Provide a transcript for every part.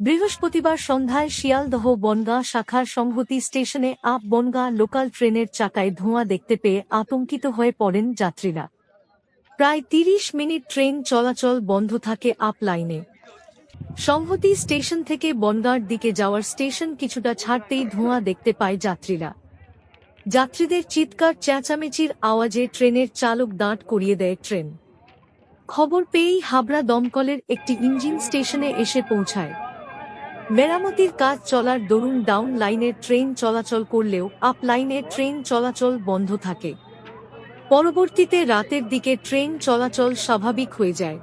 বৃহস্পতিবার সন্ধ্যায় শিয়ালদহ বনগাঁ শাখার সংহতি স্টেশনে আপ বনগাঁ লোকাল ট্রেনের চাকায় ধোঁয়া দেখতে পেয়ে আতঙ্কিত হয়ে পড়েন যাত্রীরা। প্রায় তিরিশ মিনিট ট্রেন চলাচল বন্ধ থাকে আপ লাইনে। সংহতি স্টেশন থেকে বনগাঁর দিকে যাওয়ার স্টেশন কিছুটা ছাড়তেই ধোঁয়া দেখতে পায় যাত্রীরা। যাত্রীদের চিৎকার, চেঁচামেচির আওয়াজে ট্রেনের চালক দাঁড় করিয়ে দেয় ট্রেন। খবর পেয়েই হাবড়া দমকলের একটি ইঞ্জিন স্টেশনে এসে পৌঁছায়। মেরামতির কাজ চলার দরুন ডাউন লাইনের ট্রেন চলাচল করলেও আপ লাইনে ট্রেন চলাচল বন্ধ থাকে। পরবর্তীতে রাতের দিকে ট্রেন চলাচল স্বাভাবিক হয়ে যায়।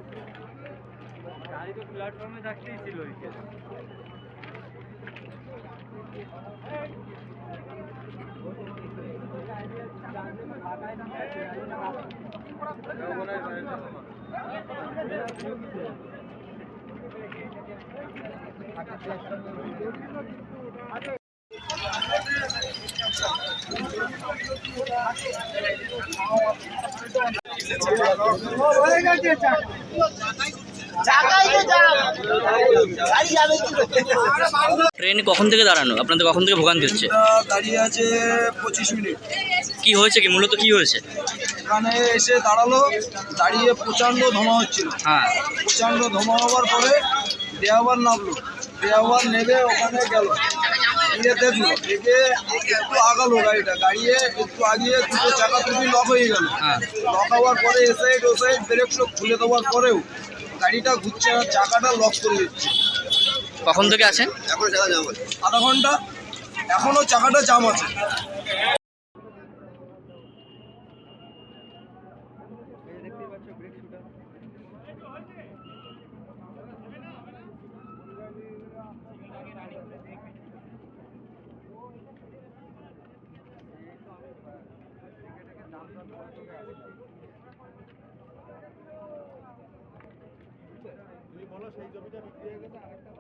ট্রেন কখন থেকে দাঁড়ানো? আপনাদের কখন থেকে ভোগান্তি হচ্ছে? দাঁড়িয়ে আছে পঁচিশ মিনিট। কি হয়েছে কি? মূলত কি হয়েছে? এখানে এসে দাঁড়াল দাঁড়িয়ে প্রচণ্ড ধোঁয়া হচ্ছিল। হ্যাঁ। প্রচণ্ড ধোঁয়া হওয়ার পরে ড্রাইভার নামলো। ড্রাইভার নেবে ওখানে গেল। গিয়ে দেখল দেখে একটু আগালো গাড়িটা গাড়িয়ে একটু আগিয়ে দুটো চাকা দুটি লক হয়ে গেল। হ্যাঁ। লক হওয়ার পরে এ সাইড ও সাইড ব্রেক সব খুলে দেওয়ার পরেও গাড়িটা ঘুরছে না চাকাটা লক করে দিচ্ছে। কখন থেকে আছেন? আধা ঘণ্টা? এখনও চাকাটা জাম আছে। যদি বলো সেই জমিটা বিক্রি হয়ে গেছে আরেকটা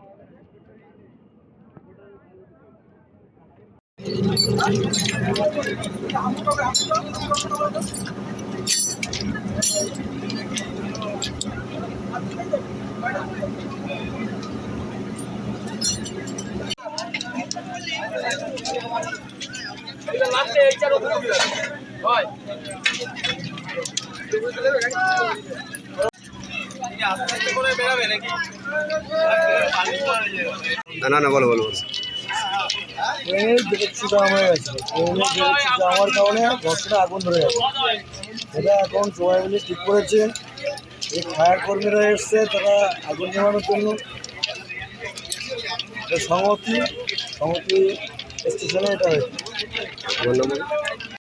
লাস্টে এইটার ওখানে না না না বলো বলো ট্রেনের জাম হয়ে গেছে ট্রেনের কারণে বক্সটা আগুন ধরে গেছে এটা এখন সবাই মিলে ঠিক করেছে এই ফায়ার কর্মীরা এসছে তারা আগুন নেভানোর জন্য সংহতি সংহতি স্টেশনে এটা হয়েছে।